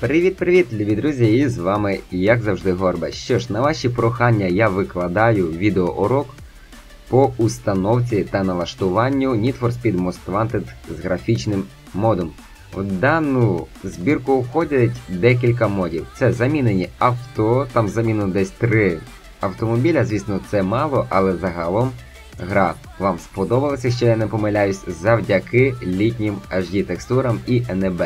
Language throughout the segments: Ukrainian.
Привіт-привіт, любі друзі! І з вами, як завжди, Горба. Що ж, на ваші прохання я викладаю відеоурок по установці та налаштуванню Need for Speed Most Wanted з графічним модом. У дану збірку входять декілька модів. Це замінені авто, там замінено десь три автомобіля, звісно, це мало, але загалом гра вам сподобалася, що я не помиляюсь, завдяки літнім HD текстурам і НБ.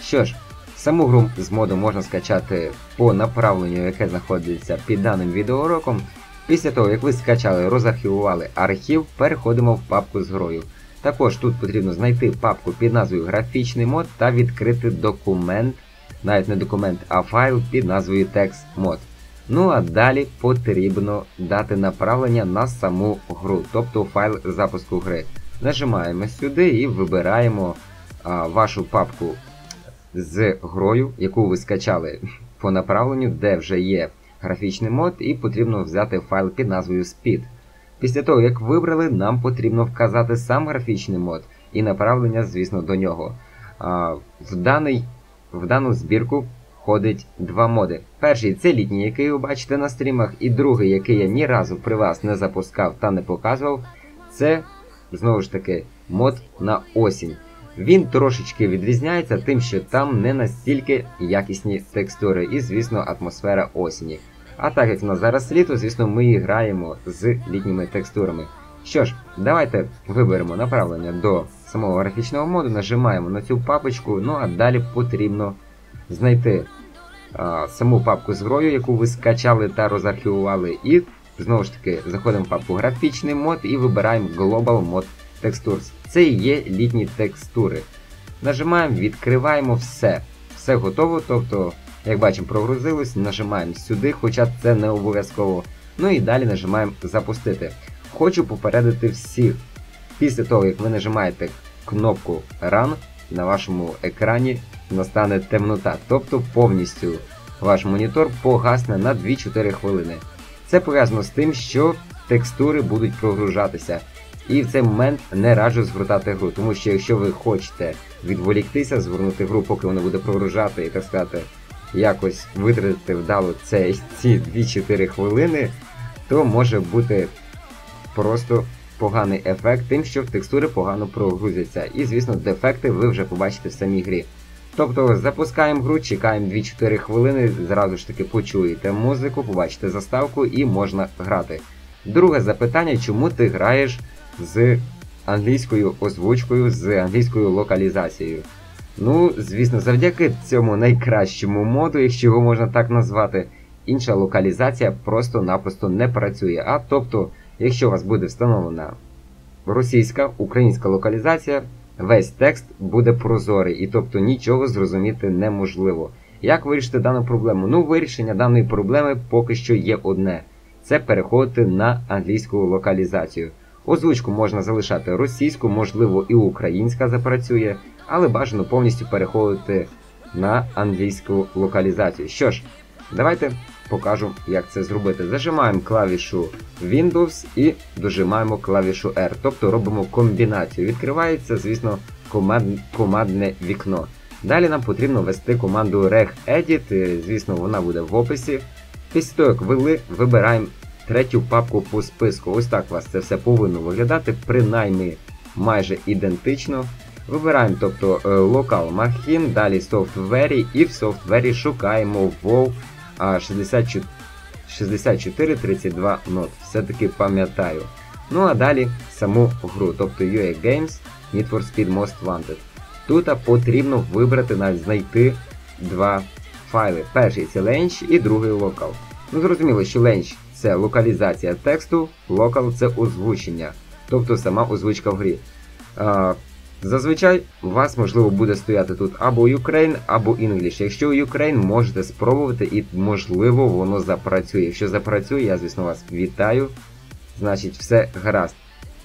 Що ж, Саму гру з моду можна скачати по направленню, яке знаходиться під даним відеоуроком. Після того, як ви скачали, розархівували архів, переходимо в папку з грою. Також тут потрібно знайти папку під назвою Графічний мод та відкрити документ, навіть не документ, а файл під назвою TextMod. Ну а далі потрібно дати направлення на саму гру, тобто файл запуску гри. Нажимаємо сюди і вибираємо а, вашу папку з грою, яку ви скачали по направленню, де вже є графічний мод, і потрібно взяти файл під назвою Speed. Після того, як вибрали, нам потрібно вказати сам графічний мод і направлення, звісно, до нього. А, в, даний, в дану збірку входить два моди. Перший це літній, який ви бачите на стрімах, і другий, який я ні разу при вас не запускав та не показував, це знову ж таки мод на осінь. Він трошечки відрізняється тим, що там не настільки якісні текстури і, звісно, атмосфера осені. А так як в нас зараз літо, звісно, ми і граємо з літніми текстурами. Що ж, давайте виберемо направлення до самого графічного моду, нажимаємо на цю папочку, ну а далі потрібно знайти а, саму папку з грою, яку ви скачали та розархівували, і знову ж таки заходимо в папку графічний мод і вибираємо Global Mode Textures. Це і є літні текстури. Нажимаємо, відкриваємо все. Все готово, тобто, як бачимо, прогрузилось, нажимаємо сюди, хоча це не обов'язково. Ну і далі нажимаємо запустити. Хочу попередити всіх. Після того, як ви нажимаєте кнопку Run, на вашому екрані настане темнота, тобто повністю ваш монітор погасне на 2-4 хвилини. Це пов'язано з тим, що текстури будуть прогружатися. І в цей момент не раджу згортати гру, тому що якщо ви хочете відволіктися, згорнути гру, поки вона буде прогружати і так сказати, якось витратити вдало це, ці 2-4 хвилини, то може бути просто поганий ефект, тим, що текстури погано прогрузяться. І, звісно, дефекти ви вже побачите в самій грі. Тобто запускаємо гру, чекаємо 2-4 хвилини, зразу ж таки почуєте музику, побачите заставку і можна грати. Друге запитання, чому ти граєш з англійською озвучкою, з англійською локалізацією. Ну, звісно, завдяки цьому найкращому моду, якщо його можна так назвати, інша локалізація просто-напросто не працює. А тобто, якщо у вас буде встановлена російська, українська локалізація, весь текст буде прозорий, і тобто нічого зрозуміти неможливо. Як вирішити дану проблему? Ну, вирішення даної проблеми поки що є одне: це переходити на англійську локалізацію. Озвучку можна залишати російську, можливо, і українська запрацює, але бажано повністю переходити на англійську локалізацію. Що ж, давайте покажу, як це зробити. Зажимаємо клавішу Windows і дожимаємо клавішу R, тобто робимо комбінацію. Відкривається, звісно, команд... командне вікно. Далі нам потрібно ввести команду regedit, звісно, вона буде в описі. Після того, як ввели, вибираємо третю папку по списку. Ось так у вас це все повинно виглядати, принаймні майже ідентично. Вибираємо тобто Local Machine, далі Software і в Software шукаємо WoW 6432 Not. Все-таки пам'ятаю. Ну а далі саму гру, тобто UA Games Need for Speed Most Wanted. Тут потрібно вибрати, навіть знайти два файли. Перший це Launch і другий Local. Ну зрозуміло, що Launch це локалізація тексту, Local це озвучення, тобто сама озвучка в грі. А, Зазвичай у вас можливо буде стояти тут або Ukraine, або English. Якщо Ukraine, можете спробувати і можливо воно запрацює. Якщо запрацює, я звісно вас вітаю. Значить, все гаразд.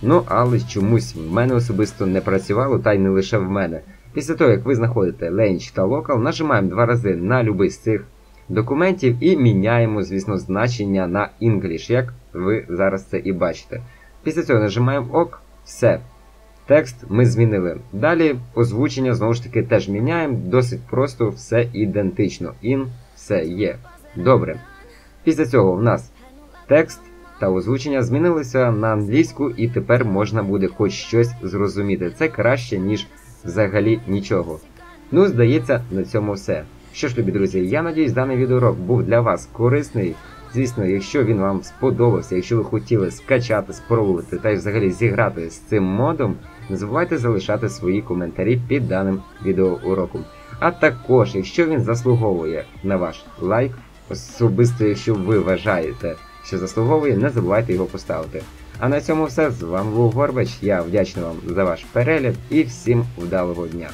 Ну, але чомусь в мене особисто не працювало, та й не лише в мене. Після того, як ви знаходите Language та Local, нажимаємо два рази на будь-який з цих документів і міняємо, звісно, значення на English, як ви зараз це і бачите. Після цього нажимаємо ОК, все. Текст ми змінили. Далі озвучення знову ж таки теж міняємо. Досить просто все ідентично. In, все є. Добре. Після цього в нас текст та озвучення змінилися на англійську, і тепер можна буде хоч щось зрозуміти. Це краще, ніж взагалі нічого. Ну, здається, на цьому все. Що ж, любі друзі, я надіюсь, даний відеоурок був для вас корисний. Звісно, якщо він вам сподобався, якщо ви хотіли скачати, спробувати та й взагалі зіграти з цим модом, не забувайте залишати свої коментарі під даним відеоуроком. А також, якщо він заслуговує на ваш лайк, особисто якщо ви вважаєте, що заслуговує, не забувайте його поставити. А на цьому все. З вами був Горбач. Я вдячний вам за ваш перегляд і всім вдалого дня.